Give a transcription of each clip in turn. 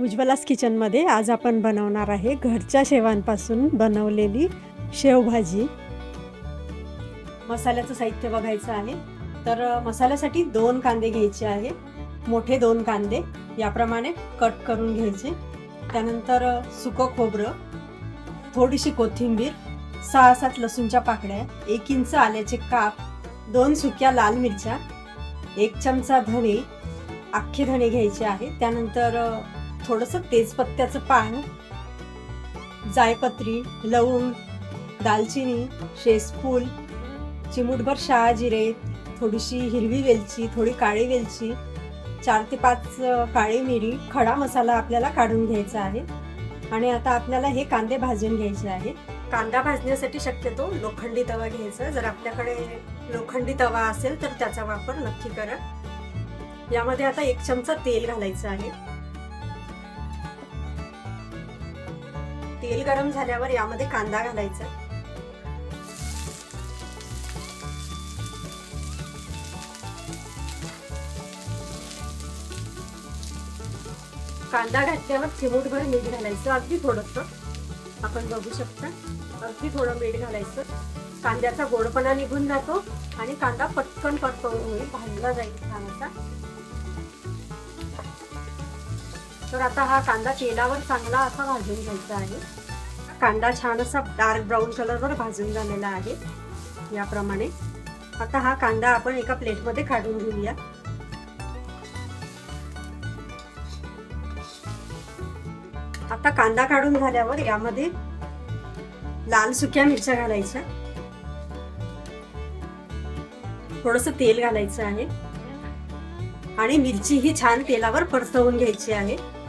उज्ज्वलास किचनमध्ये आज आपण बनवणार आहे घरच्या शेवांपासून बनवलेली शेवभाजी. मसाल्याचं साहित्य बघायचं आहे. तर मसाल्यासाठी दोन कांदे घ्यायचे आहे मोठे दोन कांदे. याप्रमाणे कट करून घ्यायचे. त्यानंतर सुकं खोबरं थोडीशी कोथिंबीर सहा सात लसूणच्या पाकळ्या एक इंच आल्याचे काप दोन सुक्या लाल मिरच्या एक चमचा धणे अख्खे धणे घ्यायचे आहे त्यानंतर थोडंसं तेजपत्त्याचं पान जायपत्री लवंग दालचिनी शेसफूल चिमूटभर शहाजिरे थोडीशी हिरवी वेलची थोडी काळी वेलची चार ते पाच काळी मिरी खडा मसाला आपल्याला काढून घ्यायचा आहे. आणि आता आपल्याला हे कांदे भाजून घ्यायचे आहेत कांदा भाजण्यासाठी शक्यतो लोखंडी तवा घ्यायचा. जर आपल्याकडे लोखंडी तवा असेल तर त्याचा वापर नक्की करा. यामध्ये आता एक चमचा तेल घालायचं आहे. तेल गरम झाल्यावर यामध्ये कांदा घालायचा. कांदा घातल्यावर चिमूटभर मीठ घालायचं अगदी थोडस. आपण बघू शकता अगदी थोडं मीठ घालायचं. कांद्याचा गोडपणा निघून जातो आणि कांदा पटकन पटकन होईल भाजला जाईल छान असा. तर आता हा कांदा तेलावर चांगला असा भाजून घ्यायचा आहे. कांदा छान असा डार्क ब्राऊन कलरवर भाजून झालेला आहे. याप्रमाणे आता हा कांदा आपण एका प्लेटमध्ये काढून घेऊया. आता कांदा काढून झाल्यावर यामध्ये लाल सुक्या मिरच्या घालायच्या. थोडस तेल घालायचं आहे. आणि मिरची ही छान तेलावर परतवून घ्यायची आहे.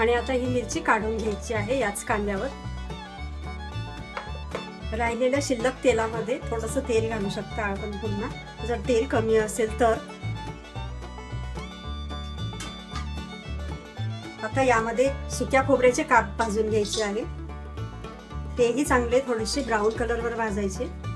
आणि आता ही मिरची काढून घ्यायची आहे याच कांद्यावर. राहिलेल्या शिल्लक तेलामध्ये थोडंसं तेल घालू शकता आपण पुन्हा. जर तेल कमी असेल तर. आता यामध्ये सुक्या खोबऱ्याचे काप भाजून घ्यायचे आहे. तेही चांगले थोडेसे ब्राऊन कलरवर भाजायचे.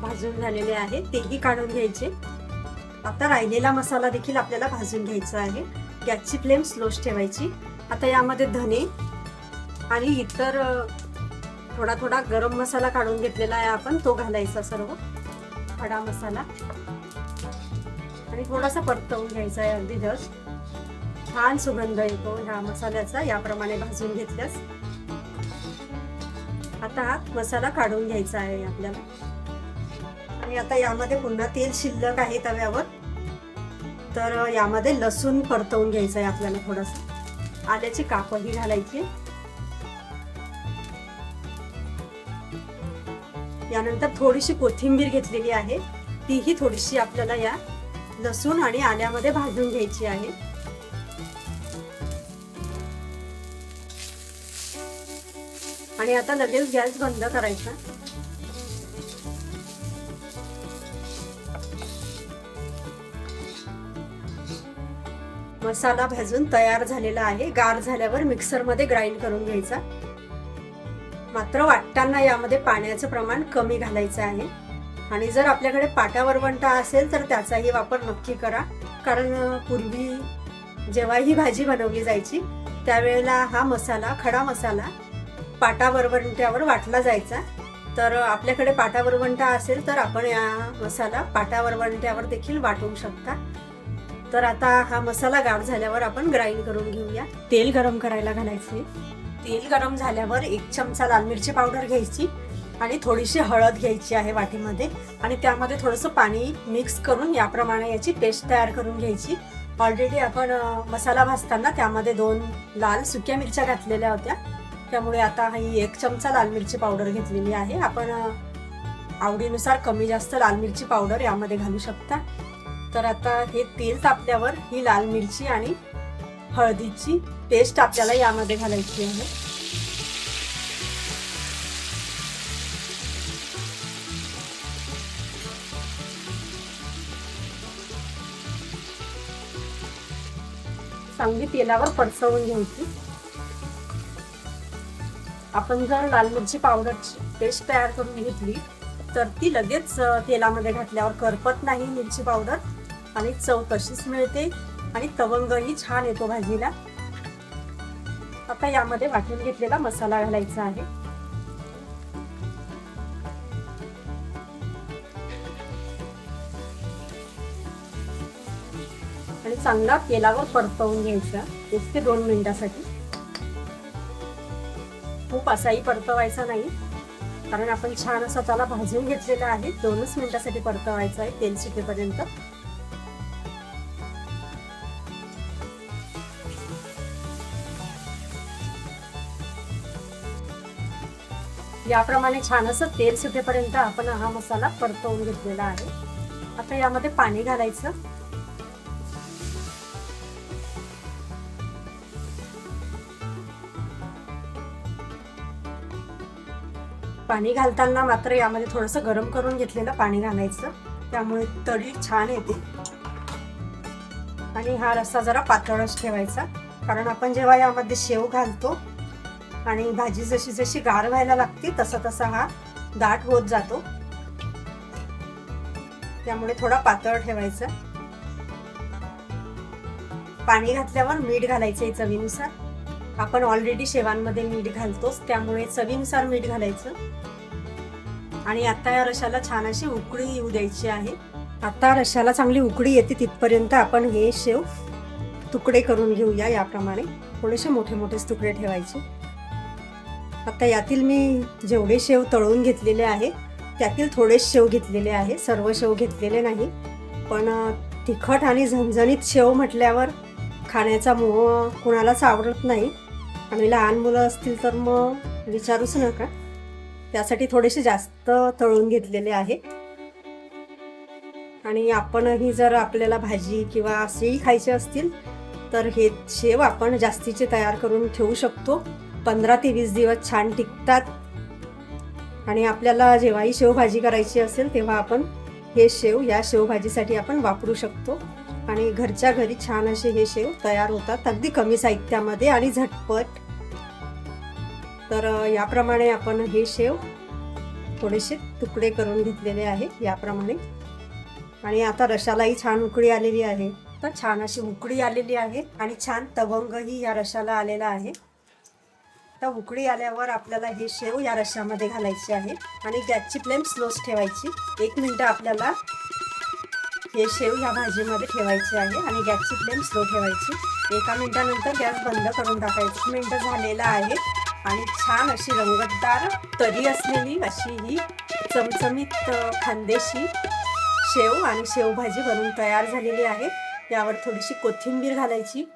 भाजून झालेले आहे तेही काढून घ्यायचे. आता राहिलेला मसाला देखील आपल्याला भाजून घ्यायचा आहे. गॅसची फ्लेम स्लोच ठेवायची. आता यामध्ये धने आणि इतर थोडा थोडा गरम मसाला काढून घेतलेला आहे आपण तो घालायचा सर्व. खडा मसाला. आणि थोडासा परतवून घ्यायचा आहे अगदी जस छान सुगंध येतो ह्या मसाल्याचा याप्रमाणे भाजून घेतल्यास. आता हा मसाला काढून घ्यायचा आहे आपल्याला. आणि आता यामध्ये पुन्हा तेल शिल्लक आहे तव्यावर. तर यामध्ये लसूण परतवून घ्यायचं आहे आपल्याला थोडस. आल्याची कापही घालायची. यानंतर थोडीशी कोथिंबीर घेतलेली आहे. तीही थोडीशी आपल्याला या लसूण आणि आल्यामध्ये भाजून घ्यायची आहे. आणि आता लगेच गॅस बंद करायचा. मसाला भाजून तयार झालेला आहे. गार झाल्यावर मिक्सरमध्ये ग्राइंड करून घ्यायचा. मात्र वाटताना यामध्ये पाण्याचं प्रमाण कमी घालायचं आहे. आणि जर आपल्याकडे पाटा वरवंटा असेल तर त्याचाही वापर नक्की करा. कारण पूर्वी जेव्हा ही भाजी बनवली जायची त्यावेळेला हा मसाला खडा मसाला पाटा वरवंट्यावर वाटला जायचा. तर आपल्याकडे पाटा वरवंटा असेल तर आपण या मसाला पाटा वरवंट्यावर देखील वाटवू शकता. तर आता हा मसाला गाढ झाल्यावर आपण ग्राइंड करून घेऊया. तेल गरम करायला घालायचे. तेल गरम झाल्यावर एक चमचा लाल मिरची पावडर घ्यायची आणि थोडीशी हळद घ्यायची आहे वाटीमध्ये आणि त्यामध्ये थोडंसं पाणी मिक्स करून याप्रमाणे याची पेस्ट तयार करून घ्यायची. ऑलरेडी आपण मसाला भाजताना त्यामध्ये दोन लाल सुक्या मिरच्या घातलेल्या होत्या. त्यामुळे आता ही एक चमचा लाल मिरची पावडर घेतलेली आहे. आपण आवडीनुसार कमी जास्त लाल मिरची पावडर यामध्ये घालू शकता. तर आता हे तेल तापल्यावर ही लाल मिरची आणि हळदीची पेस्ट आपल्याला यामध्ये घालायची आहे. चांगली तेलावर पडसवून घ्यायची. आपण जर लाल मिरची पावडरची पेस्ट तयार करून घेतली तर ती लगेच तेलामध्ये घातल्यावर करपत नाही मिरची पावडर आणि चव तशीच मिळते आणि तवंगही छान येतो भाजीला. आता यामध्ये वाटून घेतलेला मसाला घालायचा आहे. आणि चांगला तेलावर परतवून घ्यायचा एक ते दोन मिनिटासाठी. खूप असाही परतवायचा नाही. कारण आपण छान असा त्याला भाजून घेतलेला आहे. दोनच मिनिटासाठी परतवायचं आहे तेल सुटेपर्यंत याप्रमाणे छान असं तेल सुटेपर्यंत आपण हा मसाला परतवून घेतलेला आहे. आता यामध्ये पाणी घालायचं. पाणी घालताना मात्र यामध्ये थोडंसं गरम करून घेतलेलं पाणी घालायचं. त्यामुळे तळी छान येते. आणि हा रस्सा जरा पातळच ठेवायचा. कारण आपण जेव्हा यामध्ये शेव घालतो आणि भाजी जशी जशी गार व्हायला लागते तसा तसा हा दाट होत जातो. त्यामुळे थोडा पातळ ठेवायचा. पाणी घातल्यावर मीठ घालायचं चवीनुसार. आपण ऑलरेडी शेवांमध्ये मीठ घालतोच त्यामुळे चवीनुसार मीठ घालायचं. आणि आता या रशाला छान अशी उकळी येऊ द्यायची आहे. आता रशाला चांगली उकळी येते तिथपर्यंत आपण हे शेव तुकडे करून घेऊया याप्रमाणे. थोडेसे मोठे मोठेच तुकडे ठेवायचे. आता यातील मी जेवढे शेव तळून घेतलेले आहे त्यातील थोडेच शेव घेतलेले आहे. सर्व शेव घेतलेले नाही पण तिखट आणि झणझणीत शेव म्हटल्यावर खाण्याचा मोह कुणालाच आवडत नाही. आणि लहान मुलं असतील तर मग विचारूच नका. त्यासाठी थोडेसे जास्त तळून घेतलेले आहे. आणि आपणही जर आपल्याला भाजी किंवा असेही खायचे असतील तर हे शेव आपण जास्तीचे तयार करून ठेवू शकतो. पंधरा ते वीस दिवस छान टिकतात. आणि आपल्याला जेव्हाही शेवभाजी करायची असेल तेव्हा आपण हे शेव या शेवभाजीसाठी आपण वापरू शकतो. आणि घरच्या घरी छान असे हे शेव तयार होतात अगदी कमी साहित्यामध्ये आणि झटपट. तर याप्रमाणे आपण हे शेव थोडेसे तुकडे करून घेतलेले आहे याप्रमाणे. आणि आता रशालाही छान उकळी आलेली आहे. तर छान अशी उकळी आलेली आहे आणि छान तवंगही या रशाला आलेला आहे. तर उकळी आल्यावर आपल्याला हे शेव या रशामध्ये घालायचे आहे आणि गॅसची फ्लेम स्लोच ठेवायची. एक मिनटं आपल्याला हे शेव ह्या भाजीमध्ये ठेवायचे आहे आणि गॅसची फ्लेम स्लो ठेवायची. एका मिनिटानंतर गॅस बंद करून टाकायची. मिनटं झालेला आहे. आणि छान अशी रंगतदार तरी असलेली अशी ही चमचमीत खांदेशी शेव आणि शेवभाजी बनून तयार झालेली आहे. यावर थोडीशी कोथिंबीर घालायची.